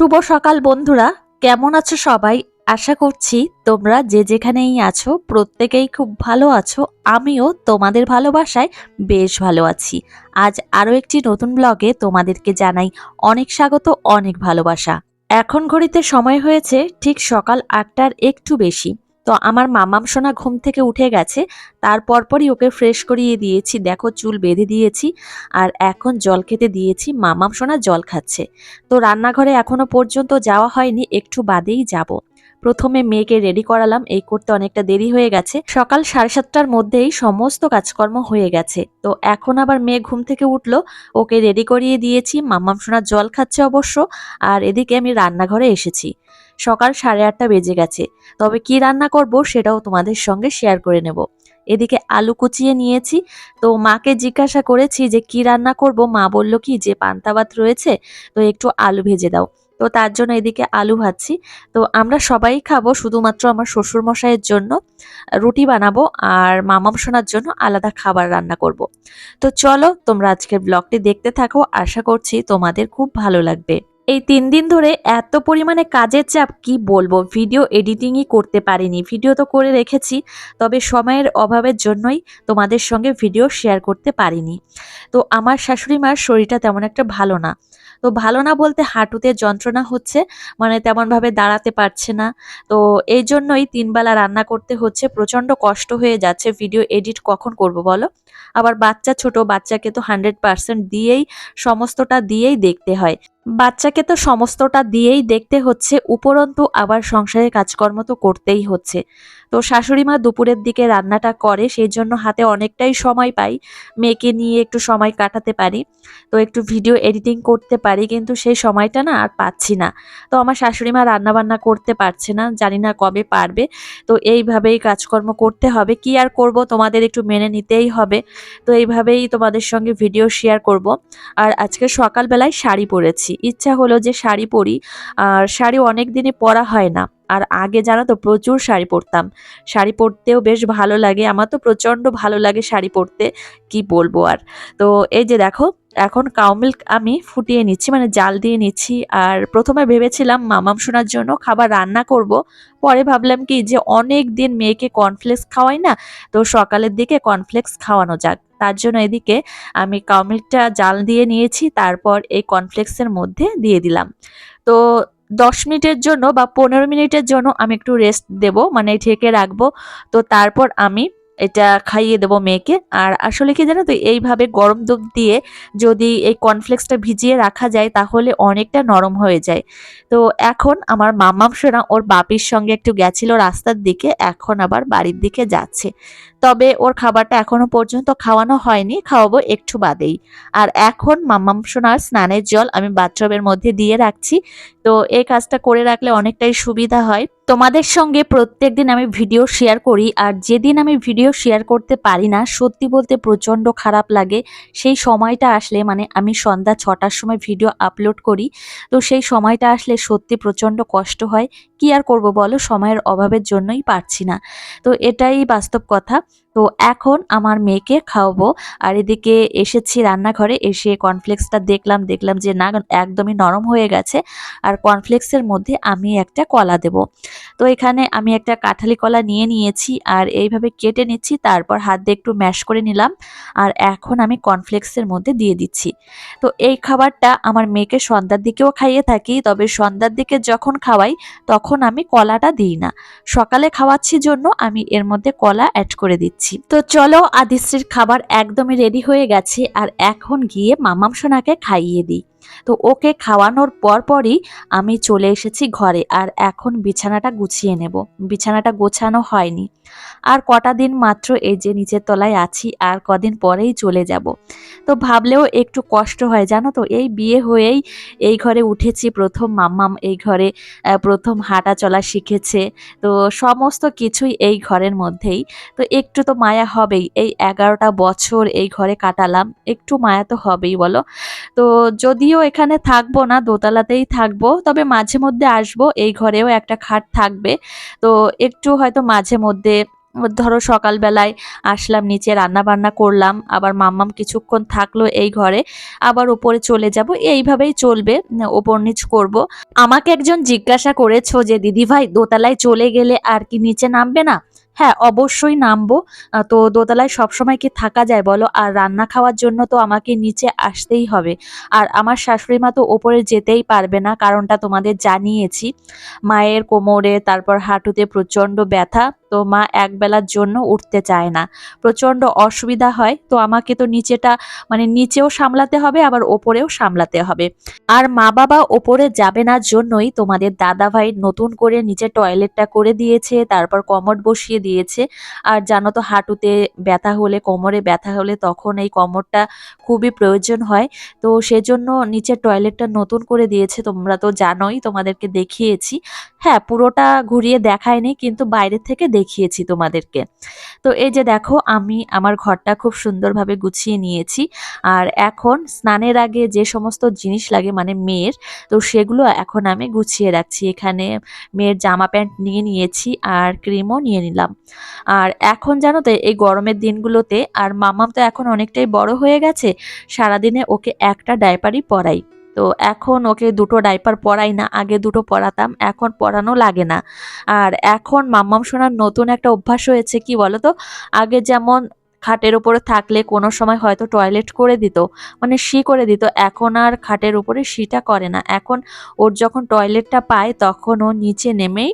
শুভ সকাল বন্ধুরা। কেমন আছো সবাই? আশা করছি তোমরা যে যেখানেই আছো, প্রত্যেকেই খুব ভালো আছো। আমিও তোমাদের ভালোবাসায় বেশ ভালো আছি। আজ আরও একটি নতুন ব্লগে তোমাদেরকে জানাই অনেক স্বাগত, অনেক ভালোবাসা। এখন ঘড়িতে সময় হয়েছে ঠিক সকাল আটটার একটু বেশি। তো আমার মামাম সোনা ঘুম থেকে উঠে গেছে তারপর পরই ওকে ফ্রেশ করিয়ে দিয়েছি। দেখো চুল বেঁধে দিয়েছি আর এখন জল খেতে দিয়েছি, মামাম সোনা জল খাচ্ছে। তো রান্নাঘরে এখনও পর্যন্ত যাওয়া হয়নি, একটু বাদেই যাব। প্রথমে মেয়েকে রেডি করালাম, এই করতে অনেকটা দেরি হয়ে গেছে। সকাল সাড়ে সাতটার মধ্যেই সমস্ত কাজকর্ম হয়ে গেছে। তো এখন আবার মেয়ে ঘুম থেকে উঠল, ওকে রেডি করিয়ে দিয়েছি মাম্মাম সোনার জল খাচ্ছে অবশ্য, আর এদিকে আমি রান্নাঘরে এসেছি। সকাল সাড়ে আটটা বেজে গেছে। তবে কি রান্না করব সেটাও তোমাদের সঙ্গে শেয়ার করে নেব। এদিকে আলু কুচিয়ে নিয়েছি। তো মাকে জিজ্ঞাসা করেছি যে কি রান্না করব? মা বলল কি, যে পান্তা ভাত রয়েছে, তো একটু আলু ভেজে দাও। তো তার জন্য এদিকে আলু ভাজছি। তো আমরা সবাই খাব শুধুমাত্র আমার শ্বশুর মশাইয়ের জন্য রুটি বানাবো আর মামাম সোনার জন্য আলাদা খাবার রান্না করব। তো চলো তোমরা আজকের ব্লগটি দেখতে থাকো। আশা করছি তোমাদের খুব ভালো লাগবে। এই তিন দিন ধরে এত পরিমাণে কাজের চাপ, কি বলব? ভিডিও এডিটিংই করতে পারিনি। ভিডিও তো করে রেখেছি, তবে সময়ের অভাবের জন্যই তোমাদের সঙ্গে ভিডিও শেয়ার করতে পারিনি। তো আমার শাশুড়ি মার শরীরটা তেমন একটা ভালো না। তো ভালো না বলতে হাঁটুতে যন্ত্রণা হচ্ছে মানে তেমনভাবে দাঁড়াতে পারছে না। তো এই জন্যই তিনবেলা রান্না করতে হচ্ছে, প্রচণ্ড কষ্ট হয়ে যাচ্ছে। ভিডিও এডিট কখন করব বলো? আবার বাচ্চা ছোট, বাচ্চাকে তো হান্ড্রেড পার্সেন্ট দিয়েই, সমস্তটা দিয়েই দেখতে হয়। বাচ্চাকে তো সমস্তটা দিয়েই দেখতে হচ্ছে, উপরন্তু আবার সংসারে কাজকর্ম তো করতেই হচ্ছে। তো শাশুড়ি মা দুপুরের দিকে রান্নাটা করে সেই জন্য হাতে অনেকটাই সময় পাই। মেয়েকে নিয়ে একটু সময় কাটাতে পারি, তো একটু ভিডিও এডিটিং করতে পারি, কিন্তু সেই সময়টা না আর পাচ্ছি না। তো আমার শাশুড়ি মা রান্নাবান্না করতে পারছে না, জানি না কবে পারবে। তো এইভাবেই কাজকর্ম করতে হবে। কি আর করব তোমাদের একটু মেনে নিতেই হবে। তো এইভাবেই তোমাদের সঙ্গে ভিডিও শেয়ার করব। আর আজকে সকালবেলায় শাড়ি পরেছি। ইচ্ছা হলো যে শাড়ি পরি, আর শাড়ি অনেক দিনে পরা হয় না। আর আগে জানো তো প্রচুর শাড়ি পরতাম। শাড়ি পরতেও বেশ ভালো লাগে, আমার তো প্রচণ্ড ভালো লাগে শাড়ি পরতে, কি বলব আর। তো এই যে দেখো, এখন কাউ মিল্ক আমি ফুটিয়ে নিচ্ছি মানে জাল দিয়ে নিচ্ছি। আর প্রথমে ভেবেছিলাম মামাম শোনার জন্য খাবার রান্না করব। পরে ভাবলাম কি যে অনেক দিন মেয়েকে কর্নফ্লেক্স খাওয়াই না, তো সকালের দিকে কর্নফ্লেক্স খাওয়ানো যাক। তার জন্য এদিকে আমি কাউমিটটা জাল দিয়ে নিয়েছি, তারপর এই কনফ্লেক্সের মধ্যে দিয়ে দিলাম। তো দশ মিনিটের জন্য বা পনেরো মিনিটের জন্য আমি একটু রেস্ট দেব মানে ঢেকে রাখব। তো তারপর আমি এটা খাইয়ে দেবো মেয়েকে। আর আসলে কি জানো তো, এইভাবে গরম দুধ দিয়ে যদি এই কর্নফ্লেক্সটা ভিজিয়ে রাখা যায়, তাহলে অনেকটা নরম হয়ে যায়। তো এখন আমার মামাম ওর বাপির সঙ্গে একটু গেছিল রাস্তার দিকে, এখন আবার বাড়ির দিকে যাচ্ছে। তবে ওর খাবারটা এখনও পর্যন্ত খাওয়ানো হয়নি, খাওয়াবো একটু বাদেই। আর এখন মাম্মাম সোনার স্নানের জল আমি বাথরুমের মধ্যে দিয়ে রাখছি। তো এই কাজটা করে রাখলে অনেকটাই সুবিধা হয়। তোমাদের সঙ্গে প্রত্যেক দিন আমি ভিডিও শেয়ার করি, আর যেদিন আমি ভিডিও শেয়ার করতে পারি না। সত্যি বলতে প্রচণ্ড খারাপ লাগে। সেই সময়টা আসলে মানে আমি সন্ধ্যা ছটার সময় ভিডিও আপলোড করি। তো সেই সময়টা আসলে সত্যি প্রচণ্ড কষ্ট হয়। কি আর করব বলো? সময়ের অভাবের জন্যই পারছি না। তো এটাই বাস্তব কথা। তো এখন আমার মেয়েকে খাওয়াবো। আর এদিকে এসেছি রান্নাঘরে, এসে কর্নফ্লেক্সটা দেখলাম দেখলাম যে না, একদমই নরম হয়ে গেছে। আর কর্নফ্লেক্সের মধ্যে আমি একটা কলা দেব। তো এখানে আমি একটা কাঁঠালি কলা নিয়ে নিয়েছি। আর এইভাবে কেটে নিচ্ছি। তারপর হাত দিয়ে একটু ম্যাশ করে নিলাম আর এখন আমি কর্নফ্লেক্সের মধ্যে দিয়ে দিচ্ছি। তো এই খাবারটা আমার মেয়েকে সন্ধ্যার দিকেও খাইয়ে থাকি, তবে সন্ধ্যার দিকে যখন খাওয়াই তখন আমি কলাটা দিই না। সকালে খাওয়াচ্ছি জন্য আমি এর মধ্যে কলা অ্যাড করে দিচ্ছি। দিচ্ছি তো চলো আদিশ্রীর খাবার একদমই রেডি হয়ে গেছে আর এখন গিয়ে মামাম সোনাকে খাইয়ে দিই। তো ওকে খাওয়ানোর পর পরই আমি চলে এসেছি ঘরে আর এখন বিছানাটা গুছিয়ে নেব। বিছানাটা গোছানো হয়নি। আর কটা দিন মাত্র এই যে নিচের তলায় আছি আর কদিন পরেই চলে যাব। তো ভাবলেও একটু কষ্ট হয়, জানো তো? এই বিয়ে হয়েই এই ঘরে উঠেছি প্রথম মাম্মাম, এই ঘরে প্রথম হাঁটা চলা শিখেছে। তো সমস্ত কিছুই এই ঘরের মধ্যেই। তো একটু তো মায়া হবেই, এই এগারোটা বছর এই ঘরে কাটালাম। একটু মায়া তো হবেই, বলো? তো যদিও এখানে থাকব না, দোতলাতেই থাকব, তবে মাঝে মধ্যে আসব, এই ঘরেও একটা খাট থাকবে। তো একটু হয়তো মাঝে মধ্যে, ধরো সকালবেলায় আসলাম, নিচে রান্না বান্না করলাম, আবার মাম্মাম কিছুক্ষণ থাকল এই ঘরে, আবার ওপরে চলে যাব, এইভাবেই চলবে ওপর নিচ করব। আমাকে একজন জিজ্ঞাসা করেছ যে, দিদিভাই, দোতলায় চলে গেলে আর কি নিচে নামবে না? হ্যাঁ অবশ্যই নামবো। তো দোতলায় সবসময় কি থাকা যায় বলো? আর রান্না খাওয়ার জন্য তো আমাকে নিচে আসতেই হবে। আর আমার শাশুড়ি মা তো ওপরে যেতেই পারবে না, কারণটা তোমাদের জানিয়েছি। মায়ের কোমরে, তারপর হাঁটুতে প্রচণ্ড ব্যথা। তো মা এক বেলার জন্য উঠতে চায় না। প্রচণ্ড অসুবিধা হয়, তো আমাকে তো নিচেটা মানে নিচেও সামলাতে হবে, আবার ওপরেও সামলাতে হবে। আর মা বাবা ওপরে যাবে না জন্যই তোমাদের দাদা ভাই নতুন করে নিচে টয়লেটটা করে দিয়েছে, তারপর কমোড বসিয়ে দিয়েছে। আর জানো তো হাঁটুতে ব্যথা হলে, কোমরে ব্যথা হলে তখন এই কমোডটা খুবই প্রয়োজন হয়। তো সেজন্য নিচের টয়লেটটা নতুন করে দিয়েছে, তোমরা তো জানোই, তোমাদেরকে দেখিয়েছি। হ্যাঁ পুরোটা ঘুরিয়ে দেখায়নি, কিন্তু বাইরে থেকে দেখিয়েছি তোমাদেরকে। তো এই যে দেখো, আমি আমার ঘরটা খুব সুন্দরভাবে গুছিয়ে নিয়েছি। আর এখন স্নানের আগে যে সমস্ত জিনিস লাগে মানে মেয়ের, তো সেগুলো এখন আমি গুছিয়ে রাখছি। এখানে মেয়ের জামা প্যান্ট নিয়ে নিয়েছি আর ক্রিমও নিয়ে নিলাম। আর এখন জানো তো, এই গরমের দিনগুলোতে, আর মামাম তো এখন অনেকটাই বড় হয়ে গেছে, সারাদিনে ওকে একটা ডাইপারই পরাই। তো এখন ওকে দুটো ডাইপার পরাই না, আগে দুটো পরাতাম, এখন পরানো লাগে না। আর এখন মাম্মাম শোনার নতুন একটা অভ্যাস হয়েছে, কি বলতো? আগে যেমন খাটের উপরে থাকলে কোনো সময় হয়তো টয়লেট করে দিত মানে শি করে দিত, এখন আর খাটের উপরে শিটা করে না। এখন ওর যখন টয়লেটটা পায়, তখন ও নিচে নেমেই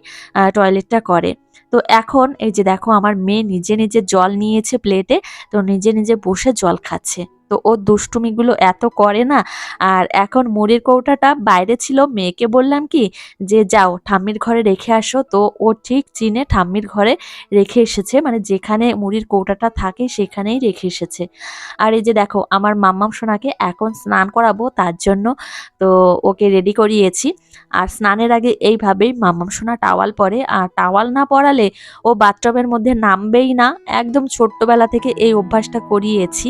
টয়লেটটা করে। তো এখন এই যে দেখো, আমার মেয়ে নিজে নিজে জল নিয়েছে প্লেটে তো নিজে নিজে বসে জল খাচ্ছে। তো ও দুষ্টুমিগুলো এত করে না। আর এখন মুড়ির কৌটাটা বাইরে ছিল, মেয়েকে বললাম কি যে, যাও, ঠাম্মির ঘরে রেখে আসো। তো ও ঠিক চিনে ঠাম্মির ঘরে রেখে এসেছে মানে যেখানে মুড়ির কৌটাটা থাকে সেখানেই রেখে এসেছে। আর এই যে দেখো, আমার মাম্মাম সোনাকে এখন স্নান করাবো তার জন্য, তো ওকে রেডি করিয়েছি। আর স্নানের আগে এইভাবেই মাম্মাম সোনা টাওয়াল পরে, আর টাওয়াল না পরালে ও বাথটবের মধ্যে নামবেই না। একদম ছোট্টবেলা থেকে এই অভ্যাসটা করিয়েছি।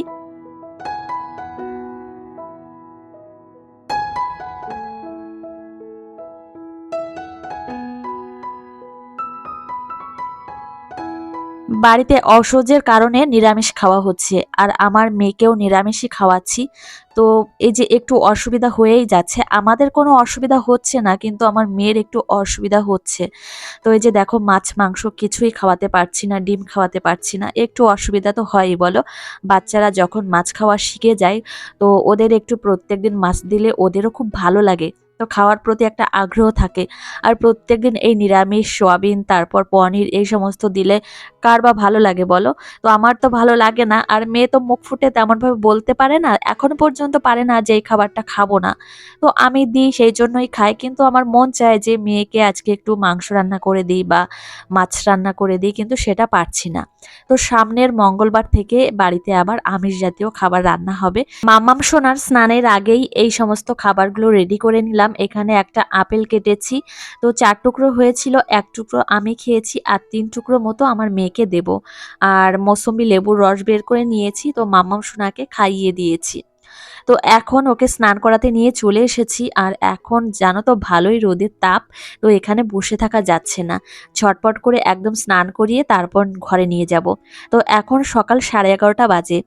বাড়িতে অসহ্যের কারণে নিরামিষ খাওয়া হচ্ছে, আর আমার মেয়েকেও নিরামিষই খাওয়াচ্ছি। তো এই যে একটু অসুবিধা হয়েই যাচ্ছে, আমাদের কোনো অসুবিধা হচ্ছে না, কিন্তু আমার মেয়ের একটু অসুবিধা হচ্ছে। তো এই যে দেখো, মাছ, মাংস কিছুই খাওয়াতে পারছি না, ডিম খাওয়াতে পারছি না, একটু অসুবিধা তো হয়ই, বলো। বাচ্চারা যখন মাছ খাওয়া শিখে যায়, তো ওদের একটু প্রত্যেকদিন মাছ দিলে ওদেরও খুব ভালো লাগে। তো খাওয়ার প্রতি একটা আগ্রহ থাকে। আর প্রত্যেক দিন এই নিরামিষ, সোয়াবিন, তারপর পনির এই সমস্ত দিলে কার বা ভালো লাগে বলো? তো আমার তো ভালো লাগে না। আর মেয়ে তো মুখ ফুটে তেমনভাবে বলতে পারে না, এখনও পর্যন্ত পারে না যে এই খাবারটা খাব না। তো আমি দিই, সেই জন্যই খাই। কিন্তু আমার মন চায় যে মেয়েকে আজকে একটু মাংস রান্না করে দিই বা মাছ রান্না করে দিই, কিন্তু সেটা পারছি না। তো সামনের মঙ্গলবার থেকে বাড়িতে আবার আমিষ জাতীয় খাবার রান্না হবে। মামাম সোনার স্নানের আগেই এই সমস্ত খাবারগুলো রেডি করে নিলাম। এখানে একটা আপেল কেটেছি। তো চার টুকরো হয়েছিল, এক টুকরো আমি খেয়েছি আর তিন টুকরো মতো আমার মেয়েকে দেব। আর মৌসুমি লেবুর রস বের করে নিয়েছি, তো মাম্মাম সোনাকে খাইয়ে দিয়েছি। তো এখন ওকে স্নান করাতে নিয়ে চলে এসেছি। আর এখন জানো তো ভালোই রোদের তাপ, তো এখানে বসে থাকা যাচ্ছে না। ছটপট করে একদম স্নান করিয়ে তারপর ঘরে নিয়ে যাব। তো এখন সকাল সাড়ে এগারোটা বাজে।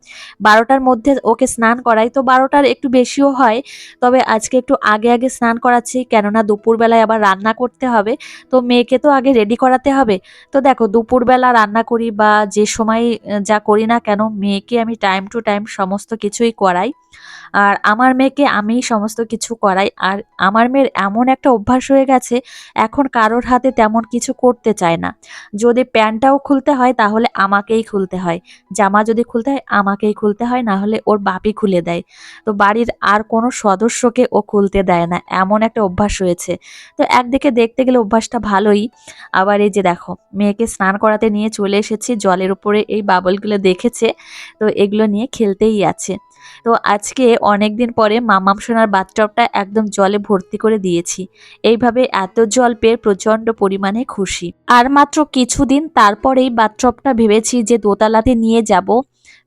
বারোটার মধ্যে ওকে স্নান করাই তো বারোটার একটু বেশিও হয়। তবে আজকে একটু আগে আগে স্নান করাচ্ছি, কেননা দুপুরবেলায় আবার রান্না করতে হবে। তো মেয়েকে তো আগে রেডি করাতে হবে। তো দেখো দুপুরবেলা রান্না করি বা যে সময় যা করি না কেন, মেয়েকে আমি টাইম টু টাইম সমস্ত কিছুই করাই। আর আমার মেয়েকে আমি সমস্ত কিছু করাই। আর আমার মেয়ের এমন একটা অভ্যাস হয়ে গেছে, এখন কারোর হাতে তেমন কিছু করতে চায় না। যদি প্যান্টটাও খুলতে হয়, তাহলে আমাকেই খুলতে হয়। জামা যদি খুলতে হয়, আমাকেই খুলতে হয় না হলে ওর বাপি খুলে দেয়। তো বাড়ির আর কোনো সদস্যকে ও খুলতে দেয় না। এমন একটা অভ্যাস হয়েছে। তো একদিকে দেখতে গেলে অভ্যাসটা ভালোই। আবার এই যে দেখো, মেয়েকে স্নান করাতে নিয়ে চলে এসেছি। জলের উপরে এই বাবলগুলো দেখেছে। তো এগুলো নিয়ে খেলতেই আছে। তো আজকে অনেক দিন পরে মামাম সোনার বাথটবটা একদম জলে ভর্তি করে দিয়েছি। এইভাবে এত জল পেয়ে প্রচণ্ড পরিমাণে খুশি। আর মাত্র কিছুদিন তারপরেই বাথটবটা ভেবেছি যে দোতলাতে নিয়ে যাব।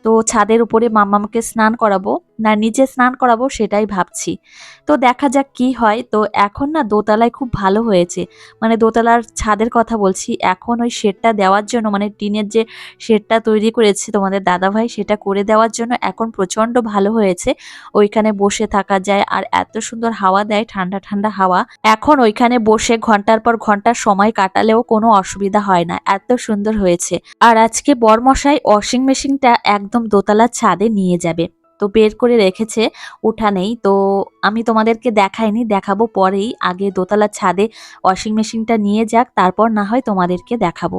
তো ছাদের উপরে মামামকে স্নান করাবো। না নিচে স্নান করাবো সেটাই ভাবছি। তো দেখা যাক কি হয়। তো এখন না দোতলায় খুব ভালো হয়েছে। মানে দোতলার ছাদের কথা বলছি। এখন ওই শেডটা দেওয়ার জন্য মানে টিনের যে শেডটা তৈরি করেছে তোমাদের দাদাভাই, সেটা করে দেওয়ার জন্য এখন প্রচণ্ড ভালো হয়েছে। ওইখানে বসে থাকা যায় আর এত সুন্দর হাওয়া দেয়, ঠান্ডা ঠান্ডা হাওয়া। এখন ওইখানে বসে ঘণ্টার পর ঘণ্টার সময় কাটালেও কোনো অসুবিধা হয় না। এত সুন্দর হয়েছে। আর আজকে বরমশাই ওয়াশিং মেশিনটা একদম দোতলার ছাদে নিয়ে যাবে। তো বের করে রেখেছে উঠানেই তো আমি তোমাদেরকে দেখাইনি, দেখাবো পরেই। আগে দোতলা ছাদে ওয়াশিং মেশিনটা নিয়ে যাক, তারপর না হয় তোমাদেরকে দেখাবো।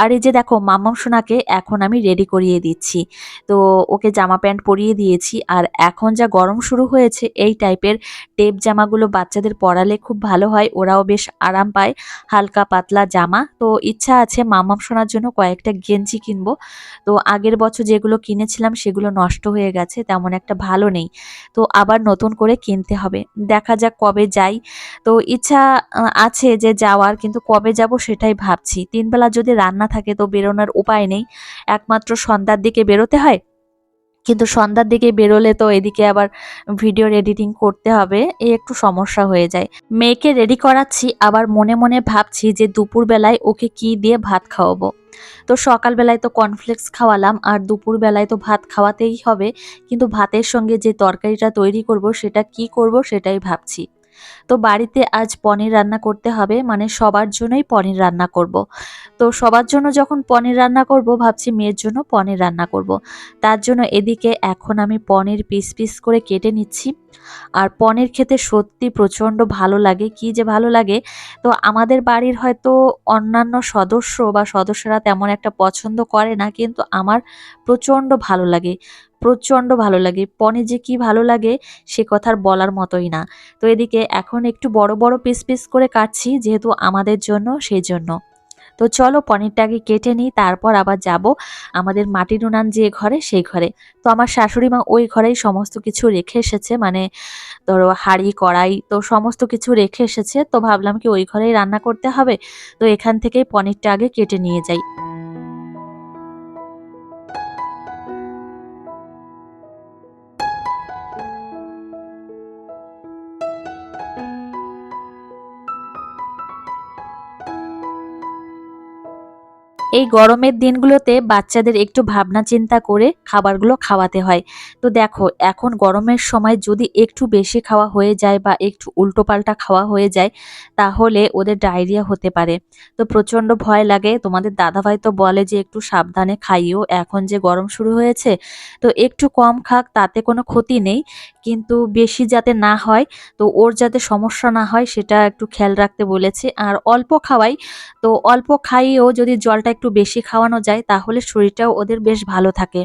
আর এই যে দেখো, মাম্মাম সোনাকে এখন আমি রেডি করিয়ে দিচ্ছি। তো ওকে জামা প্যান্ট পরিয়ে দিয়েছি আর এখন যা গরম শুরু হয়েছে, এই টাইপের টেপ জামাগুলো বাচ্চাদের পরালে খুব ভালো হয়, ওরাও বেশ আরাম পায়, হালকা পাতলা জামা। তো ইচ্ছা আছে মাম্মাম সোনার জন্য কয়েকটা গেঞ্জি কিনবো। তো আগের বছর যেগুলো কিনেছিলাম সেগুলো নষ্ট হয়ে গেছে, তেমন একটা ভালো নেই। তো আবার নতুন করে কিনতে হবে। দেখা যাক কবে যাই। তো ইচ্ছা আছে যে যাওয়ার, কিন্তু কবে যাব সেটাই ভাবছি। তিনবেলা যদি রান্না থাকে তো বেরোনোর উপায় নেই। একমাত্র সন্ধ্যার দিকে বেরোতে হয়। কিন্তু সন্ধ্যার দিকে বেরোলে তো এদিকে আবার ভিডিওর এডিটিং করতে হবে, এ একটু সমস্যা হয়ে যায়। মেয়েকে রেডি করাচ্ছি, আবার মনে মনে ভাবছি যে দুপুরবেলায় ওকে কি দিয়ে ভাত খাওয়াবো। তো সকালবেলায় তো কর্নফ্লেক্স খাওয়ালাম, আর দুপুরবেলায় তো ভাত খাওয়াতেই হবে। কিন্তু ভাতের সঙ্গে যে তরকারিটা তৈরি করব, সেটা কি করব সেটাই ভাবছি। তো বাড়িতে আজ পনির রান্না করতে হবে মানে সবার জন্যই পনির রান্না করব। তো সবার জন্য যখন পনির রান্না করব, ভাবছি মেয়ের জন্য পনির রান্না করব। তার জন্য এদিকে এখন আমি পনির পিস পিস করে কেটে নিচ্ছি আর পনির খেতে সত্যি প্রচণ্ড ভালো লাগে। কি যে ভালো লাগে। তো আমাদের বাড়ির হয়তো অন্যান্য সদস্য বা সদস্যরা তেমন একটা পছন্দ করে না, কিন্তু আমার প্রচণ্ড ভালো লাগে, প্রচণ্ড ভালো লাগে। পনির যে কি ভালো লাগে, সে কথার বলার মতোই না। তো এদিকে এখন একটু বড় বড় পিস পিস করে কাটছি, যেহেতু আমাদের জন্য, সেই জন্য। তো চলো পনিরটাকে কেটে নিই, তারপর আবার যাব আমাদের মাটির উনান যে ঘরে সেই ঘরে। তো আমার শাশুড়ি মা ওই ঘরেই সমস্ত কিছু রেখে এসেছে মানে ধরো হাড়ি, কড়াই, তো সমস্ত কিছু রেখে এসেছে। তো ভাবলাম কি ওই ঘরেই রান্না করতে হবে, তো এখান থেকেই পনিরটা আগে কেটে নিয়ে যাই। এই গরমের দিনগুলোতে বাচ্চাদের একটু ভাবনা চিন্তা করে খাবারগুলো খাওয়াতে হয়। তো দেখো, এখন গরমের সময় যদি একটু বেশি খাওয়া হয়ে যায় বা একটু উল্টোপাল্টা খাওয়া হয়ে যায়, তাহলে ওদের ডায়রিয়া হতে পারে। তো প্রচণ্ড ভয় লাগে। তোমাদের দাদাভাই তো বলে যে একটু সাবধানে খাইও, এখন যে গরম শুরু হয়েছে, তো একটু কম খাক, তাতে কোনো ক্ষতি নেই। কিন্তু বেশি যাতে না হয়, তো ওর যাতে সমস্যা না হয়, সেটা একটু খেয়াল রাখতে বলেছে। আর অল্প খাওয়াই, তো অল্প খাইয়েও যদি জলটা একটু বেশি খাওয়ানো যায়, তাহলে শরীরটাও ওদের বেশ ভালো থাকে।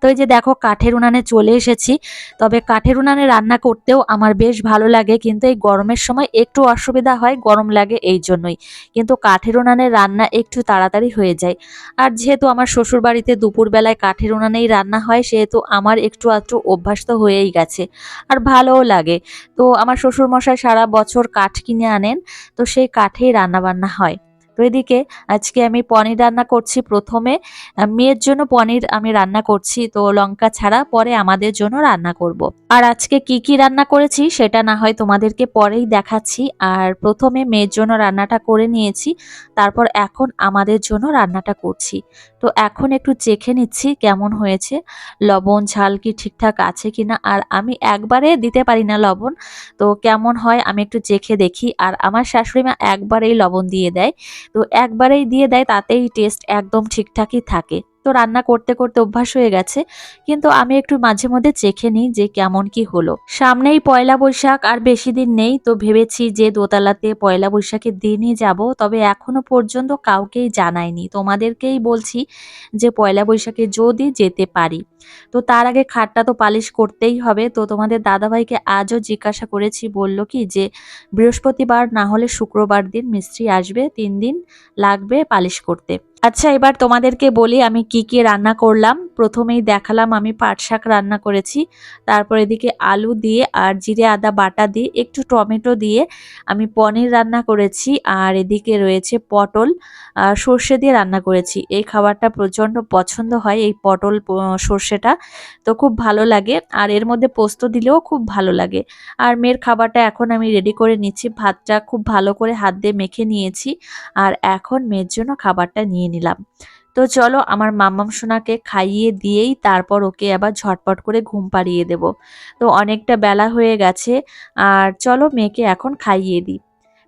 তো এই যে দেখো, কাঠের উনানে চলে এসেছি। তবে কাঠের উনানে রান্না করতেও আমার বেশ ভালো লাগে, কিন্তু এই গরমের সময় একটু অসুবিধা হয়, গরম লাগে এই জন্যই। কিন্তু কাঠের উনানে রান্না একটু তাড়াতাড়ি হয়ে যায়। আর যেহেতু আমার শ্বশুর বাড়িতে দুপুরবেলায় কাঠের উনানেই রান্না হয়, সেহেতু আমার একটু আধটু অভ্যাস তো হয়েই গেছে। আর ভালোও লাগে। তো আমার শ্বশুরমশাই সারা বছর কাঠ কিনে আনেন, তো সেই কাঠেই রান্না বান্না হয়। তো এদিকে আজকে আমি পনির রান্না করছি প্রথমে। মেয়ের জন্য পনির আমি রান্না করছি, তো লঙ্কা ছাড়া পরে আমাদের জন্য রান্না করব। আর আজকে কি কি রান্না করেছি সেটা না হয় তোমাদেরকে পরেই দেখাচ্ছি। আর প্রথমে মেয়ের জন্য রান্নাটা করে নিয়েছি, তারপর এখন আমাদের জন্য রান্নাটা করছি। তো এখন একটু চেখে নিচ্ছি কেমন হয়েছে। লবণ, ঝাল কি ঠিকঠাক আছে কিনা? আর আমি একবারে দিতে পারি না লবণ, তো কেমন হয় আমি একটু চেখে দেখি। আর আমার শাশুড়ি মা একবারেই লবণ দিয়ে দেয় তো একবারেই দিয়ে দেয় তাতেই টেস্ট একদম ঠিকঠাকই থাকে। তো রান্না করতে করতে অভ্যাস হয়ে গেছে। কিন্তু আমি একটু মাঝে মধ্যে চেখে নিই যে কেমন কি হলো। সামনেই পয়লা বৈশাখ আর বেশি দিন নেই, তো ভেবেছি যে দোতলাতে পয়লা বৈশাখের দিনই যাব। তবে এখনও পর্যন্ত কাউকেই জানাইনি। তোমাদেরকেই বলছি যে পয়লা বৈশাখে যদি যেতে পারি। তো তার আগে খাটটা তো পালিশ করতেই হবে। তো তোমাদের দাদাভাইকে আজও জিজ্ঞাসা করেছি, বলল কি যে বৃহস্পতিবার না হলে শুক্রবার দিন মিস্ত্রি আসবে, তিন দিন লাগবে পালিশ করতে। আচ্ছা এবার তোমাদেরকে বলি আমি কি কি রান্না করলাম। প্রথমেই দেখালাম আমি পাট শাক রান্না করেছি। তারপর এদিকে আলু দিয়ে আর জিরে, আদা, বাটা দিয়ে, একটু টমেটো দিয়ে আমি পনির রান্না করেছি আর এদিকে রয়েছে পটল সর্ষে দিয়ে রান্না করেছি। এই খাবারটা প্রচণ্ড পছন্দ হয় এই পটল সর্ষেটা। তো খুব ভালো লাগে আর এর মধ্যে পোস্ত দিলেও খুব ভালো লাগে। আর মেয়ের খাবারটা এখন আমি রেডি করে নিচ্ছি। ভাতটা খুব ভালো করে হাত দিয়ে মেখে নিয়েছি। আর এখন মেয়ের জন্য খাবারটা নিয়ে নিলাম। তো চলো আমার মাম্মাম সোনাকে খাইয়ে দিয়েই তারপর ওকে আবার ঝটপট করে ঘুম পাড়িয়ে দেব। তো অনেকটা বেলা হয়ে গেছে, আর চলো মেয়েকে এখন খাইয়ে দিই।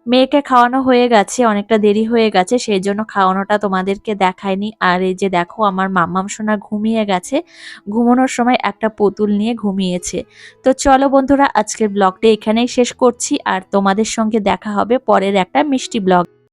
মেয়েকে খাওয়ানো হয়ে গেছে, অনেকটা দেরি হয়ে গেছে সেই জন্য খাওয়ানোটা তোমাদেরকে দেখায়নি আর এই যে দেখো আমার মাম্মাম সোনা ঘুমিয়ে গেছে, ঘুমানোর সময় একটা পুতুল নিয়ে ঘুমিয়েছে। তো চলো বন্ধুরা, আজকের ব্লগটা এখানেই শেষ করছি, আর তোমাদের সঙ্গে দেখা হবে পরের একটা মিষ্টি ব্লগ।